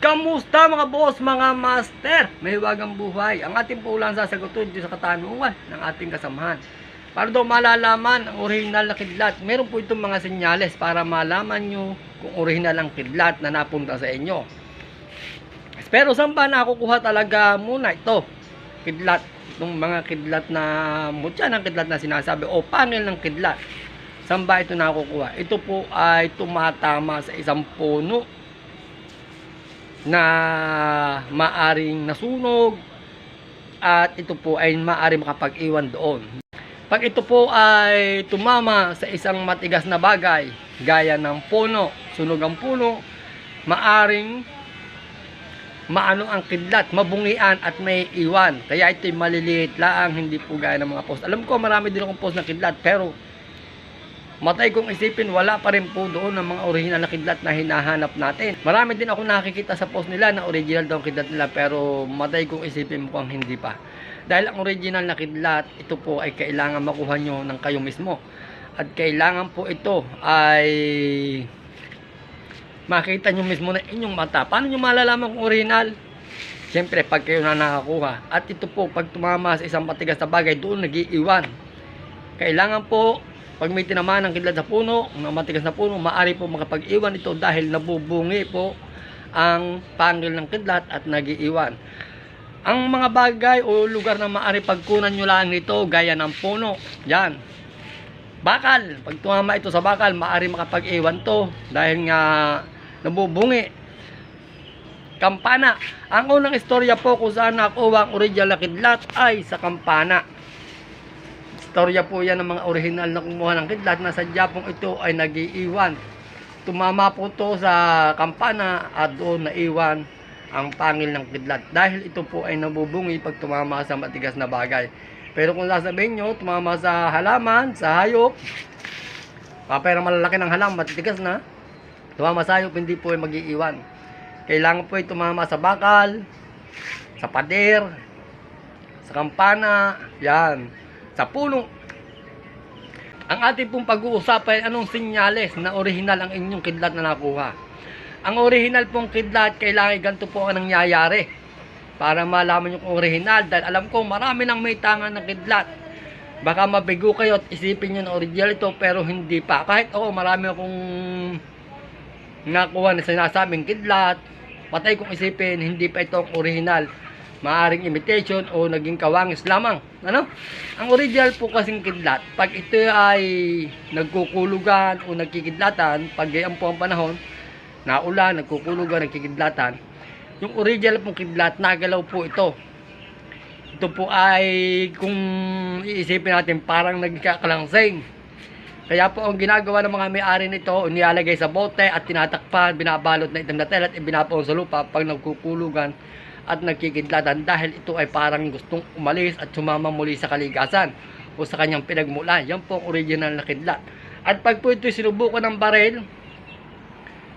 Kamusta mga boss, mga master? May hiwagang buhay. Ang ating po lang sasagutin dito sa katanungan ng ating kasamahan. Para daw malalaman ang original na kidlat, meron po itong mga senyales para malaman nyo kung original ang kidlat na napunta sa inyo. Pero saan ba nakukuha talaga muna ito? Kidlat. Itong mga kidlat na mutya ng kidlat na sinasabi o panel ng kidlat. Saan ba ito nakukuha? Ito po ay tumatama sa isang puno na maaring nasunog at ito po ay maaring makapag-iwan doon. Pag ito po ay tumama sa isang matigas na bagay, gaya ng puno, sunog ang puno, maaring maano ang kidlat, mabungian at may iwan. Kaya ito'y maliliit lang, hindi po gaya ng mga post. Alam ko marami din akong post na kidlat, pero matay kong isipin, wala pa rin po doon ang mga original na kidlat na hinahanap natin. Marami din ako nakikita sa post nila na original daw ang kidlat nila, pero matay kong isipin mukhang hindi pa. Dahil ang original na kidlat, ito po ay kailangan makuha nyo ng kayo mismo. At kailangan po ito ay makita nyo mismo na inyong mata. Paano nyo malalaman kung original? Siyempre, pag kayo na nakakuha. At ito po, pag tumama sa isang matigas na bagay, doon nagiiwan. Kailangan po, pag may tinamaan ng kidlat sa puno, ng matigas na puno, maaari po makapag-iwan ito dahil nabubungi po ang pangil ng kidlat at nagiiwan. Ang mga bagay o lugar na maaari pagkunan nyo lang nito, gaya ng puno, yan, bakal. Pag tumama ito sa bakal, maaari makapag-iwan to dahil nga nabubungi. Kampana. Ang unang istorya po kung saan nakuha ang original na kidlat ay sa kampana. Istorya po yan ng mga original na kumuha ng kidlat na sadya pong ito ay nagiiwan. Tumama po to sa kampana at doon naiwan ang pangil ng kidlat. Dahil ito po ay nabubungi pag tumama sa matigas na bagay. Pero kung sasabihin nyo, tumama sa halaman, sa hayop, papera malalaki ng halaman, matitigas na, tumama sa hayop, hindi po ay mag-iiwan. Kailangan po ay tumama sa bakal, sa pader, sa kampana, yan, sa puno. Ang ating pong pag-uusapan ay anong sinyales na original ang inyong kidlat na nakuha. Ang original pong kidlat, kailangan ganito po ang nangyayari. Para malaman yung original dahil alam ko marami nang may tangan ng kidlat. Baka mabigo kayo at isipin nyo na original ito pero hindi pa. Kahit ako marami akong nakuha na sinasabing kidlat. Patay kong isipin hindi pa ito original maaring imitation o naging kawangis lamang ano ang original po kasing kidlat pag ito ay nagkukulugan o nagkikidlatan pag gayan po ang panahon naulan nagkukulugan nagkikidlatan yung original pong kidlat, nagalaw po ito. Ito po ay, kung iisipin natin, parang nagkakalangsing. Kaya po ang ginagawa ng mga may-ari nito, nilalagay sa bote at tinatakpan, binabalot na itim na tela at ibinapaon sa lupa pag nagkukulugan at nagkikidlatan dahil ito ay parang gustong umalis at sumama muli sa kaligasan o sa kanyang pinagmulan. Yan po ang original na kidlat. At pag po ito sinubukan ng baril,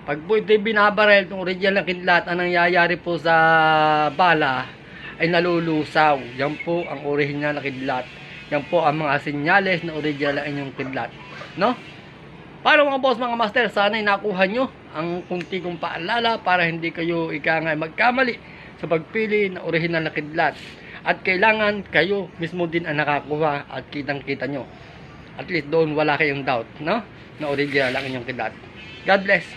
pag po ito'y binabarel, itong original na kidlat, ang nangyayari po sa bala ay nalulusaw. Yan po ang original na kidlat. Yan po ang mga senyales na original na inyong kidlat. No? Para mga boss, mga master, sana'y nakuha nyo ang kunti kong paalala para hindi kayo ikangay magkamali sa pagpili ng original na kidlat. At kailangan kayo mismo din ang nakakuha at kitang-kita nyo. At least doon wala kayong doubt, no? Na original ang inyong kidlat. God bless.